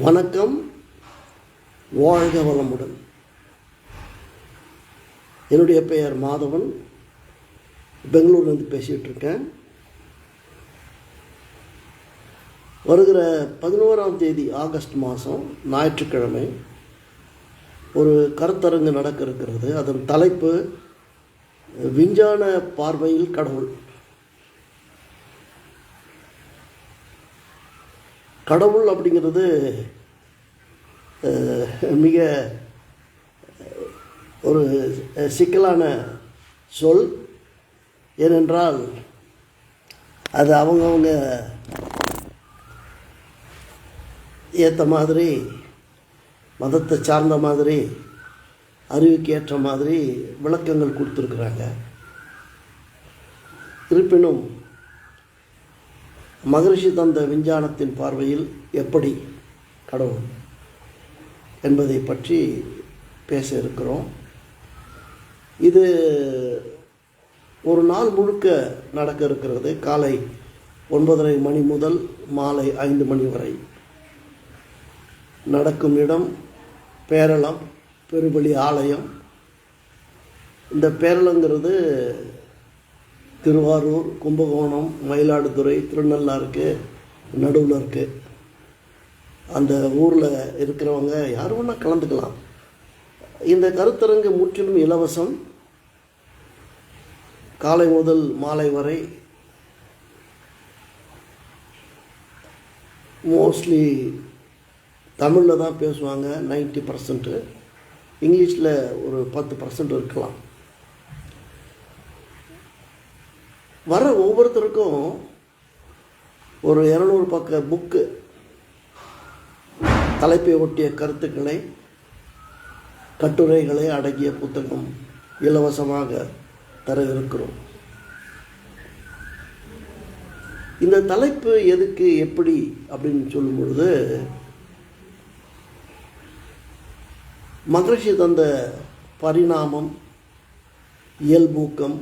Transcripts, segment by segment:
வணக்கம் வாழ்க வளமுடன். என்னுடைய பெயர் மாதவன். பெங்களூர்லேருந்து பேசிகிட்டு இருக்கேன். வருகிற பதினோராம் தேதி ஆகஸ்ட் மாதம் ஞாயிற்றுக்கிழமை ஒரு கருத்தரங்கு நடக்க இருக்கிறது. அதன் தலைப்பு விஞ்ஞான பார்வையில் கடவுள். கடவுள் அப்படிங்கிறது மிக ஒரு சிக்கலான சொல். ஏனென்றால் அது அவங்கவுங்க ஏற்ற மாதிரி மதத்தை சார்ந்த மாதிரி அறிவுக்கு ஏற்ற மாதிரி விளக்கங்கள் கொடுத்துருக்குறாங்க. இருப்பினும் மகரிஷி தந்த விஞ்ஞானத்தின் பார்வையில் எப்படி கடவுள் என்பதை பற்றி பேச இருக்கிறோம். இது ஒரு நாள் முழுக்க நடக்க இருக்கிறது. காலை ஒன்பதரை மணி முதல் மாலை ஐந்து மணி வரை. நடக்கும் இடம் பேரளம் பெருபலி ஆலயம். இந்த பேரளங்கிறது திருவாரூர் கும்பகோணம் மயிலாடுதுறை திருநள்ளாருக்கு நடுவில் இருக்குது அந்த ஊரில் இருக்கிறவங்க யார் வேணால் கலந்துக்கலாம். இந்த கருத்தரங்கு முற்றிலும் இலவசம். காலை முதல் மாலை வரை மோஸ்ட்லி தமிழில் தான் பேசுவாங்க 90% பர்சன்ட்டு இங்கிலீஷில் ஒரு பத்து பர்சன்ட் இருக்கலாம். வர ஒவ்வொருத்தருக்கும் ஒரு இரநூறு பக்க புக்கு தலைப்பை ஒட்டிய கருத்துக்களை கட்டுரைகளை அடங்கிய புத்தகம் இலவசமாக தர இருக்கிறோம் இந்த தலைப்பு எதுக்கு எப்படி அப்படின்னு சொல்லும் பொழுது மகரிஷி தந்த பரிணாமம் இயல்பூக்கம்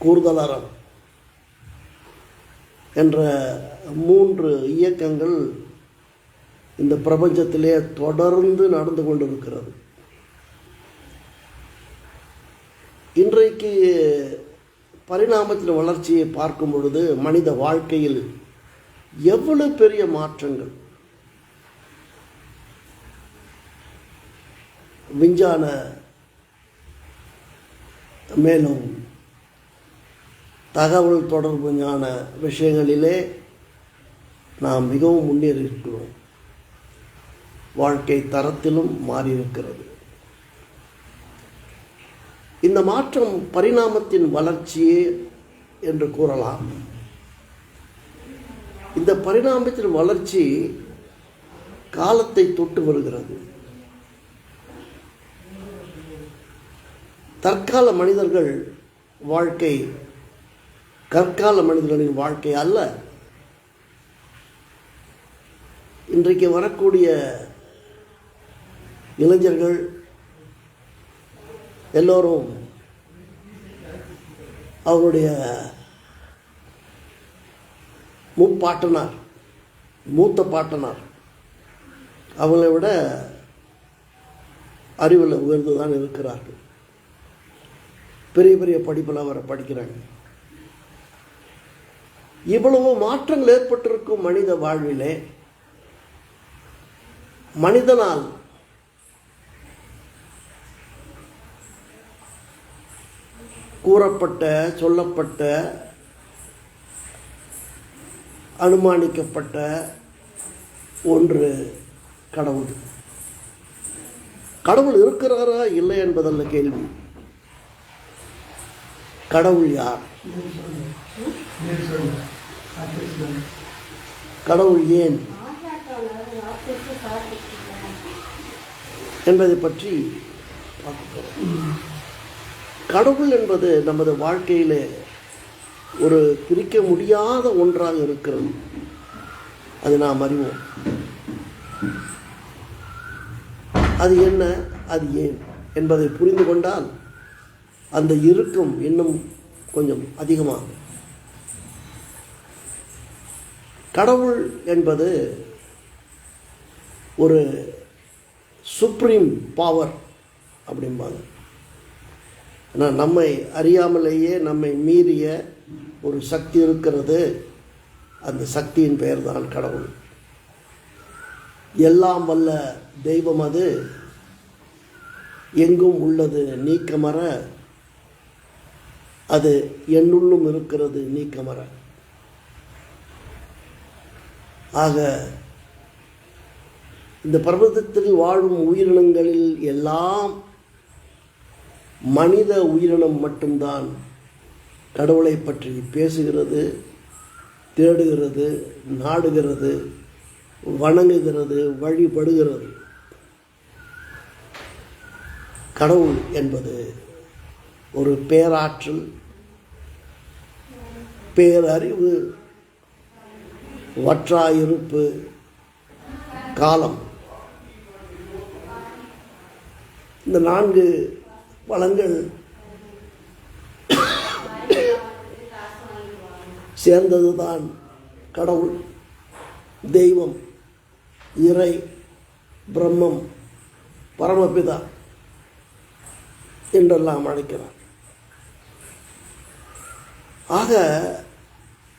கூறுதலறம் என்ற மூன்று இயக்கங்கள் இந்த பிரபஞ்சத்திலே தொடர்ந்து நடந்து கொண்டிருக்கிறது. இன்றைக்கு பரிணாமத்தின் வளர்ச்சியை பார்க்கும் பொழுது மனித வாழ்க்கையில் எவ்வளவு பெரிய மாற்றங்கள். விஞ்ஞான மேலும் தகவல் தொடர்பு ஞான விஷயங்களிலே நாம் மிகவும் முன்னேறியிருக்கிறோம். வாழ்க்கை தரத்திலும் மாறியிருக்கிறது. இந்த மாற்றம் பரிணாமத்தின் வளர்ச்சியே என்று கூறலாம். இந்த பரிணாமத்தின் வளர்ச்சி காலத்தை தொட்டு வருகிறது. தற்கால மனிதர்கள் வாழ்க்கை கற்கால மனிதர்களின் வாழ்க்கை அல்ல. இன்றைக்கு வரக்கூடிய இளைஞர்கள் எல்லோரும் அவருடைய முப்பாட்டனார் மூத்த பாட்டனார். அவங்களை விட அறிவில் உயர்ந்து தான் இருக்கிறார்கள். பெரிய பெரிய படிப்பில் அவரை படிக்கிறாங்க. இவ்வளவு மாற்றங்கள் ஏற்பட்டிருக்கும் மனித வாழ்விலே மனிதனால் கூறப்பட்ட சொல்லப்பட்ட அனுமானிக்கப்பட்ட ஒன்று கடவுள். கடவுள் இருக்கிறாரா இல்லை என்பதல்ல கேள்வி. கடவுள் யார்? கடவுள் ஏன் என்பதை பற்றி கடவுள் என்பது நமது வாழ்க்கையிலே ஒரு பிரிக்க முடியாத ஒன்றாக இருக்கிறது. அது நாம் அறிவோம். அது என்ன? அது ஏன்? என்பதை புரிந்து கொண்டால் அந்த இருக்கும் இன்னும் கொஞ்சம் அதிகமாகும். கடவுள் என்பது ஒரு சுப்ரீம் பவர் அப்படிம்பாங்க. ஆனால் நம்மை அறியாமலேயே நம்மை மீறிய ஒரு சக்தி இருக்கிறது. அந்த சக்தியின் பெயர் தான் கடவுள். எல்லாம் வல்ல தெய்வம் அது. எங்கும் உள்ளது நீக்கமர அது என்னுள்ளும் இருக்கிறது நீக்கமர ஆக இந்த பிரபஞ்சத்தில் வாழும் உயிரினங்களில் எல்லாம் மனித உயிரினம் மட்டும்தான் கடவுளை பற்றி பேசுகிறது தேடுகிறது நாடுகிறது வணங்குகிறது வழிபடுகிறது. கடவுள் என்பது ஒரு பேராற்றல் பேரறிவு வற்றாயிருப்பு காலம். இந்த நான்கு வளங்கள் சேர்ந்ததுதான் கடவுள் தெய்வம் இறை பிரம்மம் பரமபிதா என்றெல்லாம் அழைக்கிறார். ஆக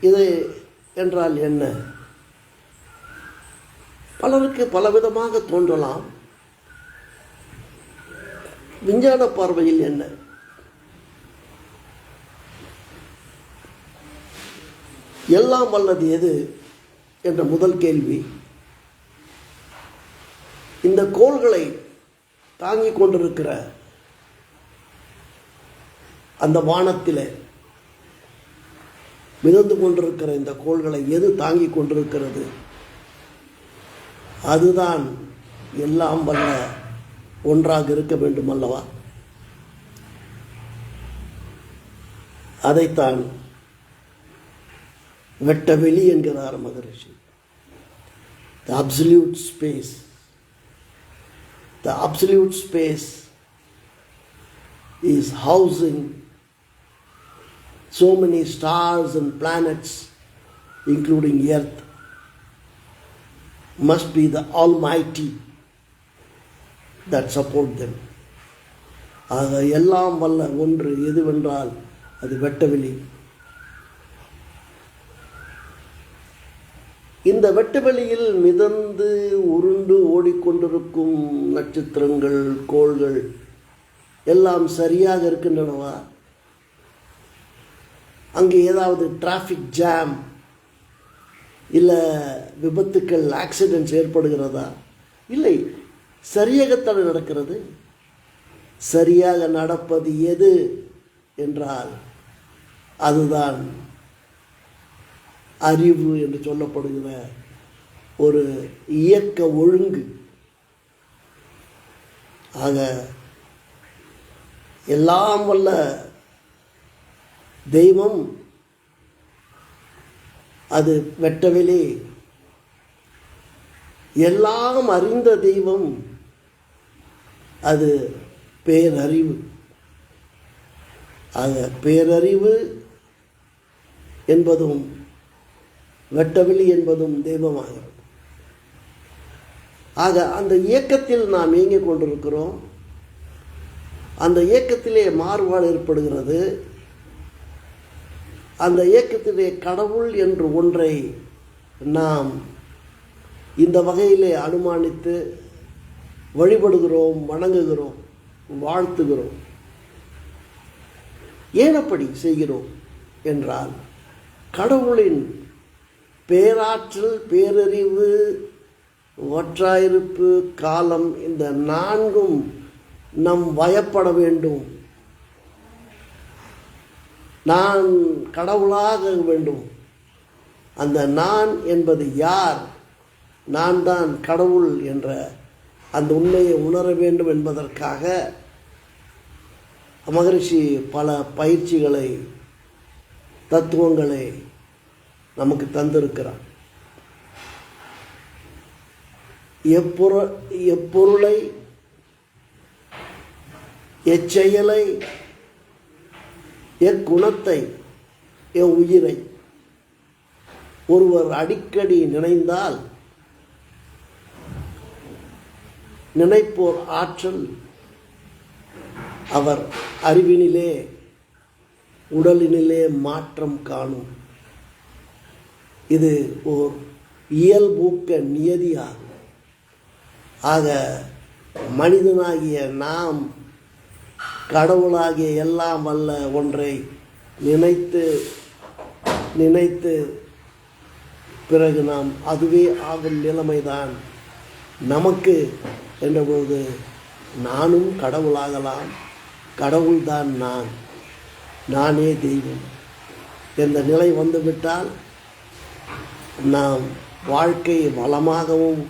இதை என்றால் என்ன? பலருக்கு பலவிதமாக தோன்றலாம். விஞ்ஞான பார்வையில் என்ன? எல்லாம் வல்லது எது? என்ற முதல் கேள்வி. இந்த கோள்களை தாங்கிக் கொண்டிருக்கிற அந்த வானத்திலே மிதந்து கொண்டிருக்கிற இந்த கோள்களை எது தாங்கிக் கொண்டிருக்கிறது? அதுதான் எல்லாம் வல்ல ஒன்றாக இருக்க வேண்டும் அல்லவா? அதைத்தான் வெட்டவெளி என்கிறார் மகரிஷி. The absolute space the absolute space is housing so many stars and planets, including Earth, must be the Almighty that support them. ஆக எல்லாம் வல்ல ஒன்று எதுவென்றால் அது வெட்டவெளி இந்த வெட்டவெளியில் மிதந்து உருண்டு ஓடிக்கொண்டிருக்கும் நட்சத்திரங்கள் கோள்கள் எல்லாம் சரியாக இருக்கின்றனவா அங்கே ஏதாவது டிராஃபிக் ஜாம் இல்லை விபத்துக்கள் ஆக்சிடென்ட்ஸ் ஏற்படுகிறதா? இல்லை. சரியாகத்தானே நடக்கிறது? சரியாக நடப்பது எது என்றால் அதுதான் அறிவு என்று சொல்லப்படுகிற ஒரு இயக்க ஒழுங்கு. ஆக எல்லாம் வல்ல தெய்வம். அது வெட்டவெளி எல்லாம் அறிந்த தெய்வம். அது பேரறிவு. அது பேரறிவு என்பதும் வெட்டவெளி என்பதும் தெய்வமாகிறது ஆக அந்த இயக்கத்தில் நாம் இயங்கிக் கொண்டிருக்கிறோம். அந்த இயக்கத்திலே மாறுபாடு ஏற்படுகிறது. அந்த இயக்கத்திலே கடவுள் என்று ஒன்றை நாம் இந்த வகையிலே அனுமானித்து வழிபடுகிறோம் வணங்குகிறோம் வாழ்த்துகிறோம். ஏன் அப்படி செய்கிறோம் என்றால் கடவுளின் பேராற்றல் பேரறிவு ஒற்றாயிருப்பு காலம் இந்த நான்கும் நம் வயப்பட வேண்டும். நான் கடவுளாக வேண்டும். அந்த நான் என்பது யார்? நான் தான் கடவுள் என்ற அந்த உண்மையை உணர வேண்டும் என்பதற்காக மகரிஷி பல பயிற்சிகளை தத்துவங்களை நமக்கு தந்திருக்கிறார். எப்பொரு எப்பொருளை எச்செயலை எக்குணத்தை என் உயிரை ஒருவர் அடிக்கடி நினைந்தால் நினைப்போர் ஆற்றல் அவர் அறிவினிலே உடலினிலே மாற்றம் காணும். இது ஓர் இயல்பூக்க நியதியாகும். ஆக மனிதனாகிய நாம் கடவுளாகிய எல்லாம் வல்ல ஒன்றை நினைத்து நினைத்து பிறகு நாம் அதுவே ஆகும் நிலைமைதான். நமக்கு என்றபோது நானும் கடவுளாகலாம் கடவுள்தான் நான் நானே தெய்வம். என்ற நிலை வந்துவிட்டால் நாம் வாழ்க்கை வளமாகவும்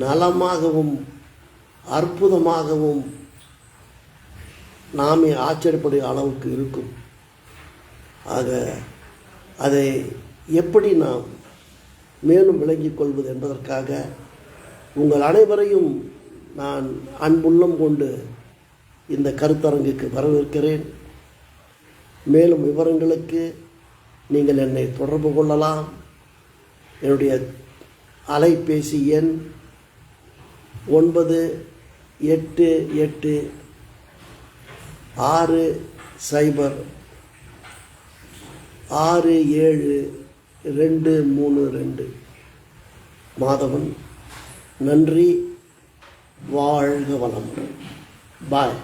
நலமாகவும் அற்புதமாகவும் நாமே ஆச்சரியப்படும் அளவுக்கு இருக்கும். ஆக அதை எப்படி நாம் மேலும் விளங்கிக் கொள்வது என்பதற்காக உங்கள் அனைவரையும் நான் அன்புள்ளம் கொண்டு இந்த கருத்தரங்குக்கு வரவேற்கிறேன். மேலும் விவரங்களுக்கு நீங்கள் என்னை தொடர்பு கொள்ளலாம். என்னுடைய அலைபேசி எண் ஒன்பது எட்டு எட்டு ஆறு சைபர் ஆறு ஏழு ரெண்டு மூணு ரெண்டு. மாதவன் நன்றி வாழ்க வளம் பாய்.